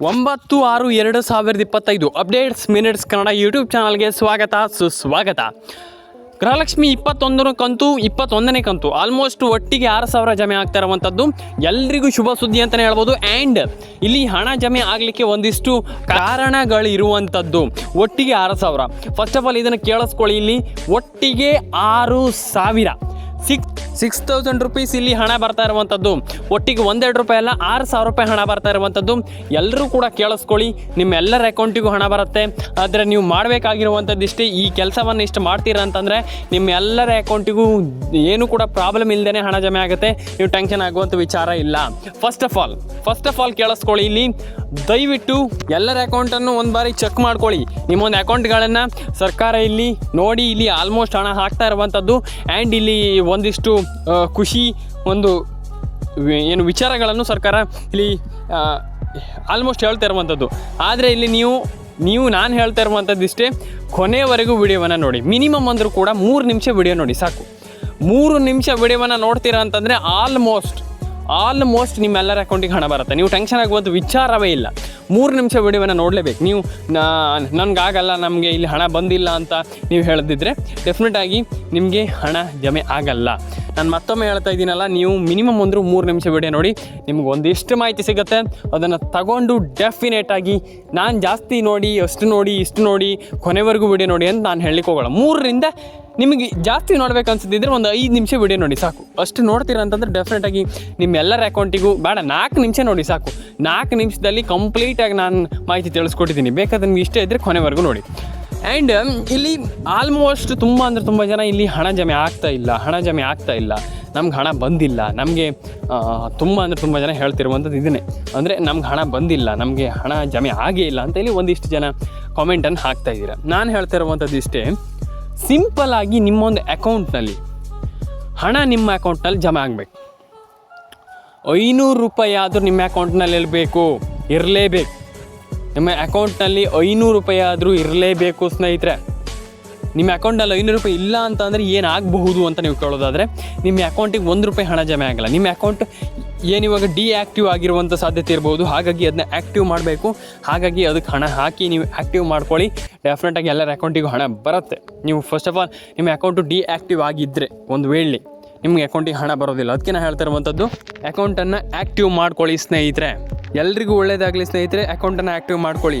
ಒಂಬತ್ತು ಆರು ಎರಡು ಸಾವಿರದ ಇಪ್ಪತ್ತೈದು ಅಪ್ಡೇಟ್ಸ್ ಮಿನಿಟ್ಸ್ ಕನ್ನಡ ಯೂಟ್ಯೂಬ್ ಚಾನಲ್ಗೆ ಸ್ವಾಗತ, ಸುಸ್ವಾಗತ. ಗೃಹಲಕ್ಷ್ಮಿ ಇಪ್ಪತ್ತೊಂದರ ಕಂತು, ಇಪ್ಪತ್ತೊಂದನೇ ಕಂತು. ಆಲ್ಮೋಸ್ಟ್ ಒಟ್ಟಿಗೆ ಆರು ಸಾವಿರ ಜಮೆ ಆಗ್ತಾ ಇರುವಂಥದ್ದು ಎಲ್ರಿಗೂ ಶುಭ ಸುದ್ದಿ ಅಂತಲೇ ಹೇಳ್ಬೋದು. ಆ್ಯಂಡ್ ಇಲ್ಲಿ ಹಣ ಜಮೆ ಆಗಲಿಕ್ಕೆ ಒಂದಿಷ್ಟು ಕಾರಣಗಳಿರುವಂಥದ್ದು ಒಟ್ಟಿಗೆ ಆರು ಸಾವಿರ. ಫಸ್ಟ್ ಆಫ್ ಆಲ್ ಇದನ್ನು ಕೇಳಿಸ್ಕೊಳ್ಳಿ ಇಲ್ಲಿ. ಒಟ್ಟಿಗೆ ಆರು ಸಾವಿರ. ಸಿಕ್ಸ್ ಸಿಕ್ಸ್ ತೌಸಂಡ್ ರುಪೀಸ್ ಇಲ್ಲಿ ಹಣ ಬರ್ತಾ ಇರುವಂಥದ್ದು. ಒಟ್ಟಿಗೆ ಒಂದೆರಡು ರೂಪಾಯಿ ಅಲ್ಲ, ಆರು ಸಾವಿರ ರೂಪಾಯಿ ಹಣ ಬರ್ತಾ ಇರುವಂಥದ್ದು. ಎಲ್ಲರೂ ಕೂಡ ಕೇಳಿಸ್ಕೊಳ್ಳಿ, ನಿಮ್ಮೆಲ್ಲರ ಅಕೌಂಟಿಗೂ ಹಣ ಬರುತ್ತೆ. ಆದರೆ ನೀವು ಮಾಡಬೇಕಾಗಿರುವಂಥದ್ದು ಇಷ್ಟೇ ಈ ಕೆಲಸವನ್ನು ಇಷ್ಟು ಮಾಡ್ತೀರಾ ಅಂತಂದರೆ, ನಿಮ್ಮೆಲ್ಲರ ಅಕೌಂಟಿಗೂ ಏನು ಕೂಡ ಪ್ರಾಬ್ಲಮ್ ಇಲ್ಲದೇ ಹಣ ಜಮೆ ಆಗುತ್ತೆ. ನೀವು ಟೆನ್ಷನ್ ಆಗುವಂಥ ವಿಚಾರ ಇಲ್ಲ. First of all first of all ಕೇಳಿಸ್ಕೊಳ್ಳಿ ಇಲ್ಲಿ. ದಯವಿಟ್ಟು ಎಲ್ಲರ ಅಕೌಂಟನ್ನು ಒಂದು ಬಾರಿ ಚೆಕ್ ಮಾಡ್ಕೊಳ್ಳಿ. ನಿಮ್ಮೊಂದು ಅಕೌಂಟ್ಗಳನ್ನು ಸರ್ಕಾರ ಇಲ್ಲಿ ನೋಡಿ, ಇಲ್ಲಿ ಆಲ್ಮೋಸ್ಟ್ ಹಣ ಹಾಕ್ತಾ ಇರುವಂಥದ್ದು. ಆ್ಯಂಡ್ ಇಲ್ಲಿ ಒಂದಿಷ್ಟು ಖುಷಿ ಒಂದು ಏನು ವಿಚಾರಗಳನ್ನು ಸರ್ಕಾರ ಇಲ್ಲಿ ಆಲ್ಮೋಸ್ಟ್ ಹೇಳ್ತಾ ಇರುವಂಥದ್ದು. ಆದರೆ ಇಲ್ಲಿ ನೀವು ನೀವು ನಾನು ಹೇಳ್ತಾ ಇರುವಂಥದ್ದು ಇಷ್ಟೇ ಕೊನೆಯವರೆಗೂ ವಿಡಿಯೋವನ್ನು ನೋಡಿ. ಮಿನಿಮಮ್ ಅಂದರೂ ಕೂಡ ಮೂರು ನಿಮಿಷ ವಿಡಿಯೋ ನೋಡಿ, ಸಾಕು. ಮೂರು ನಿಮಿಷ ವಿಡಿಯೋವನ್ನು ನೋಡ್ತೀರಾ ಅಂತಂದರೆ ಆಲ್ಮೋಸ್ಟ್ ಆಲ್ಮೋಸ್ಟ್ ನಿಮ್ಮೆಲ್ಲರ ಅಕೌಂಟಿಗೆ ಹಣ ಬರುತ್ತೆ. ನೀವು ಟೆನ್ಷನ್ ಆಗುವಂಥ ವಿಚಾರವೇ ಇಲ್ಲ. ಮೂರು ನಿಮಿಷ ವಿಡಿಯೋವನ್ನು ನೋಡಲೇಬೇಕು. ನೀವು ನನಗಾಗಲ್ಲ, ನಮಗೆ ಇಲ್ಲಿ ಹಣ ಬಂದಿಲ್ಲ ಅಂತ ನೀವು ಹೇಳದಿದ್ದರೆ ಡೆಫಿನೆಟಾಗಿ ನಿಮಗೆ ಹಣ ಜಮೆ ಆಗಲ್ಲ. ನಾನು ಮತ್ತೊಮ್ಮೆ ಹೇಳ್ತಾ ಇದ್ದೀನಲ್ಲ, ನೀವು ಮಿನಿಮಮ್ ಅಂದರೂ ಮೂರು ನಿಮಿಷ ವಿಡಿಯೋ ನೋಡಿ, ನಿಮ್ಗೆ ಒಂದಿಷ್ಟು ಮಾಹಿತಿ ಸಿಗುತ್ತೆ. ಅದನ್ನು ತಗೊಂಡು ಡೆಫಿನೇಟ್ ಆಗಿ ನಾನು ಜಾಸ್ತಿ ನೋಡಿ, ಅಷ್ಟು ನೋಡಿ, ಇಷ್ಟು ನೋಡಿ ಕೊನೆವರೆಗೂ ವಿಡಿಯೋ ನೋಡಿ ಅಂತ ನಾನು ಹೇಳಲಿಕ್ಕೆ ಹೋಗೋಲ್ಲ. ಮೂರರಿಂದ ನಿಮಗೆ ಜಾಸ್ತಿ ನೋಡ್ಬೇಕು ಅನ್ಸುತ್ತಿದ್ರೆ ಒಂದು ಐದು ನಿಮಿಷ ವಿಡಿಯೋ ನೋಡಿ ಸಾಕು. ಅಷ್ಟು ನೋಡ್ತೀರ ಅಂತಂದ್ರೆ ಡೆಫಿನೆಟ್ ಆಗಿ ನಿಮ್ಮೆಲ್ಲರ ಅಕೌಂಟಿಗೂ ಬೇಡ, ನಾಲ್ಕು ನಿಮಿಷ ನೋಡಿ ಸಾಕು. ನಾಲ್ಕು ನಿಮಿಷದಲ್ಲಿ ಕಂಪ್ಲೀಟಾಗಿ ನಾನು ಮಾಹಿತಿ ತಿಳಿಸ್ಕೊಟ್ಟಿದ್ದೀನಿ. ಬೇಕಾದ್ರೆ ನಿಮ್ಗೆ ಇಷ್ಟ ಇದ್ದರೆ ಕೊನೆವರೆಗೂ ನೋಡಿ. ಆ್ಯಂಡ್ ಇಲ್ಲಿ ಆಲ್ಮೋಸ್ಟ್ ತುಂಬ ಅಂದರೆ ತುಂಬ ಜನ ಇಲ್ಲಿ ಹಣ ಜಮೆ ಆಗ್ತಾ ಇಲ್ಲ, ಹಣ ಜಮೆ ಆಗ್ತಾ ಇಲ್ಲ. ನಮ್ಗೆ ಹಣ ಬಂದಿಲ್ಲ. ನಮಗೆ ತುಂಬ ಅಂದರೆ ತುಂಬ ಜನ ಹೇಳ್ತಿರುವಂಥದ್ದು ಇದನ್ನೇ. ಅಂದರೆ ನಮ್ಗೆ ಹಣ ಬಂದಿಲ್ಲ, ನಮಗೆ ಹಣ ಜಮೆ ಆಗೇ ಇಲ್ಲ ಅಂತ ಇಲ್ಲಿ ಒಂದಿಷ್ಟು ಜನ ಕಾಮೆಂಟನ್ನು ಹಾಕ್ತಾ ಇದ್ದೀರಾ. ನಾನು ಹೇಳ್ತಾ ಇರುವಂಥದ್ದು ಇಷ್ಟೇ ಸಿಂಪಲ್ ಆಗಿ ನಿಮ್ಮೊಂದು ಅಕೌಂಟ್ನಲ್ಲಿ ಹಣ ನಿಮ್ಮ ಅಕೌಂಟ್ನಲ್ಲಿ ಜಮಾ ಆಗಬೇಕು. ಐನೂರು ರೂಪಾಯಿ ಆದರೂ ನಿಮ್ಮ ಅಕೌಂಟ್ನಲ್ಲಿ ಇರಬೇಕು, ಇರಲೇಬೇಕು. ನಿಮ್ಮ ಅಕೌಂಟ್ನಲ್ಲಿ ಐನೂರು ರೂಪಾಯಿ ಆದರೂ ಇರಲೇಬೇಕು ಸ್ನೇಹಿತರೆ. ನಿಮ್ಮ ಅಕೌಂಟಲ್ಲಿ ಐನೂರು ರೂಪಾಯಿ ಇಲ್ಲ ಅಂತಂದರೆ ಏನಾಗಬಹುದು ಅಂತ ನೀವು ಕೇಳೋದಾದರೆ, ನಿಮ್ಮ ಅಕೌಂಟಿಗೆ ಒಂದು ರೂಪಾಯಿ ಹಣ ಜಮೆ ಆಗಲ್ಲ. ನಿಮ್ಮ ಅಕೌಂಟ್ ಏನಿವಾಗ ಡಿಆಕ್ಟಿವ್ ಆಗಿರುವಂಥ ಸಾಧ್ಯತೆ ಇರ್ಬೋದು. ಹಾಗಾಗಿ ಅದನ್ನ ಆ್ಯಕ್ಟಿವ್ ಮಾಡಬೇಕು. ಹಾಗಾಗಿ ಅದಕ್ಕೆ ಹಣ ಹಾಕಿ ನೀವು ಆ್ಯಕ್ಟಿವ್ ಮಾಡ್ಕೊಳ್ಳಿ. ಡೆಫಿನೆಟಾಗಿ ಎಲ್ಲರ ಅಕೌಂಟಿಗೂ ಹಣ ಬರುತ್ತೆ. ನೀವು ಫಸ್ಟ್ ಆಫ್ ಆಲ್ ನಿಮ್ಮ ಅಕೌಂಟು ಡಿಆಕ್ಟಿವ್ ಆಗಿದ್ದರೆ ಒಂದು ವೇಳೆ ನಿಮಗೆ ಅಕೌಂಟಿಗೆ ಹಣ ಬರೋದಿಲ್ಲ. ಅದಕ್ಕೆ ನಾನು ಹೇಳ್ತಾ ಇರುವಂಥದ್ದು ಅಕೌಂಟನ್ನು ಆ್ಯಕ್ಟಿವ್ ಮಾಡ್ಕೊಳ್ಳಿ ಸ್ನೇಹಿತರೆ. ಎಲ್ರಿಗೂ ಒಳ್ಳೇದಾಗಲಿ ಸ್ನೇಹಿತರೆ. ಅಕೌಂಟನ್ನು ಆ್ಯಕ್ಟಿವ್ ಮಾಡ್ಕೊಳ್ಳಿ.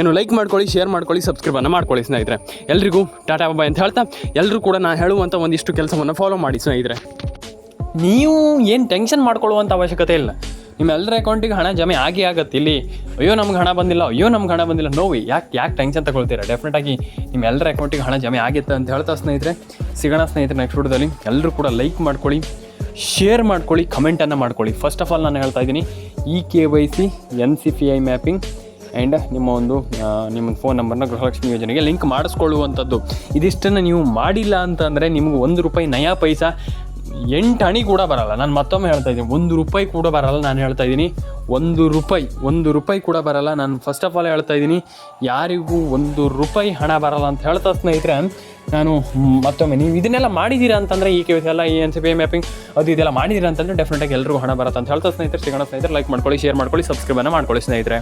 ಏನು ಲೈಕ್ ಮಾಡ್ಕೊಳ್ಳಿ ಶೇರ್ ಮಾಡ್ಕೊಳ್ಳಿ ಸಬ್ಸ್ಕ್ರೈಬನ್ನು ಮಾಡ್ಕೊಳ್ಳಿ ಸ್ನೇಹಿತರೆ. ಎಲ್ರಿಗೂ ಟಾಟಾ ಬಾಯ್ ಅಂತ ಹೇಳ್ತಾ ಎಲ್ಲರೂ ಕೂಡ ನಾನು ಹೇಳುವಂಥ ಒಂದಿಷ್ಟು ಕೆಲಸವನ್ನು ಫಾಲೋ ಮಾಡಿ ಸ್ನೇಹಿತರೆ. ನೀವು ಏನು ಟೆನ್ಷನ್ ಮಾಡ್ಕೊಳ್ಳುವಂಥ ಅವಶ್ಯಕತೆ ಇಲ್ಲ. ನಿಮ್ಮ ಎಲ್ಲರ ಅಕೌಂಟಿಗೆ ಹಣ ಜಮೆ ಆಗೇ ಆಗತ್ತೆ ಇಲ್ಲಿ. ಅಯ್ಯೋ, ನಮ್ಗೆ ಹಣ ಬಂದಿಲ್ಲ, ಅಯ್ಯೋ, ನಮ್ಗೆ ಹಣ ಬಂದಿಲ್ಲ. ನೋವು ಯಾಕೆ ಯಾಕೆ ಟೆನ್ಷನ್ ತಗೊಳ್ತೀರಾ? ಡೆಫಿನೆಟಾಗಿ ನಿಮ್ಮ ಎಲ್ಲರ ಅಕೌಂಟಿಗೆ ಹಣ ಜಮೆ ಆಗಿತ್ತು ಅಂತ ಹೇಳ್ತಾ ಸ್ನೇಹಿತರೆ. ಸಿಗೋಣ ಸ್ನೇಹಿತರೆ ನೆಕ್ಸ್ಟ್ ವಿಡಿಯೋದಲ್ಲಿ ಎಲ್ಲರೂ ಕೂಡ ಲೈಕ್ ಮಾಡ್ಕೊಳ್ಳಿ ಶೇರ್ ಮಾಡ್ಕೊಳ್ಳಿ ಕಮೆಂಟನ್ನು ಮಾಡ್ಕೊಳ್ಳಿ. ಫಸ್ಟ್ ಆಫ್ ಆಲ್ ನಾನು ಹೇಳ್ತಾ ಇದ್ದೀನಿ E K Y C N P C I mapping and ನಿಮ್ಮ ಒಂದು ನಿಮ್ಮ ಫೋನ್ ನಂಬರ್ನ ಗೃಹಲಕ್ಷ್ಮಿ ಯೋಜನೆಗೆ ಲಿಂಕ್ ಮಾಡಿಸ್ಕೊಳ್ಳುವಂಥದ್ದು. ಇದಿಷ್ಟನ್ನು ನೀವು ಮಾಡಿಲ್ಲ ಅಂತಂದರೆ ನಿಮ್ಗೆ ಒಂದು ರೂಪಾಯಿ ನಯಾ ಪೈಸಾ ಎಂಟು ಹಣಿ ಕೂಡ ಬರಲ್ಲ. ನಾನು ಮತ್ತೊಮ್ಮೆ ಹೇಳ್ತಾ ಇದ್ದೀನಿ. ಒಂದು ರೂಪಾಯಿ ಕೂಡ ಬರಲ್ಲ ನಾನು ಹೇಳ್ತಾ ಇದ್ದೀನಿ. ಒಂದು ರೂಪಾಯಿ ಒಂದು ರೂಪಾಯಿ ಕೂಡ ಬರಲ್ಲ. ನಾನು ಫಸ್ಟ್ ಆಫ್ ಆಲ್ ಹೇಳ್ತಾ ಇದ್ದೀನಿ, ಯಾರಿಗೂ ಒಂದು ರೂಪಾಯಿ ಹಣ ಬರಲ್ಲ ಅಂತ ಹೇಳ್ತಾ ಸ್ನೇಹಿತರೆ, ನಾನು ಮತ್ತೊಮ್ಮೆ, ನೀವು ಇದನ್ನೆಲ್ಲ ಮಾಡಿದ್ದೀರಾ ಅಂತಂದರೆ ಈ ಕೆಲಸ ಎಲ್ಲ, ಈ ಎನ್ ಸಿ ಪಿ ಮ್ಯಾಪಿಂಗ್ ಅದು ಇದೆಲ್ಲ ಮಾಡಿದ್ದೀರಾ ಅಂತಂದರೆ ಡೆಫಿನೆಟಾಗಿ ಎಲ್ಲರಿಗೂ ಹಣ ಬರುತ್ತೆ ಅಂತ ಹೇಳ್ತಾ ಸ್ನೇಹಿತರೆ. ಸಿಗೋಣ ಸ್ನೇಹಿತರೆ ಲೈಕ್ ಮಾಡ್ಕೊಳ್ಳಿ ಶೇರ್ ಮಾಡ್ಕೊಳ್ಳಿ ಸಬ್ಸ್ಕ್ರೈಬನ್ನು ಮಾಡ್ಕೊಳ್ಳಿ ಸ್ನೇಹಿತರೆ.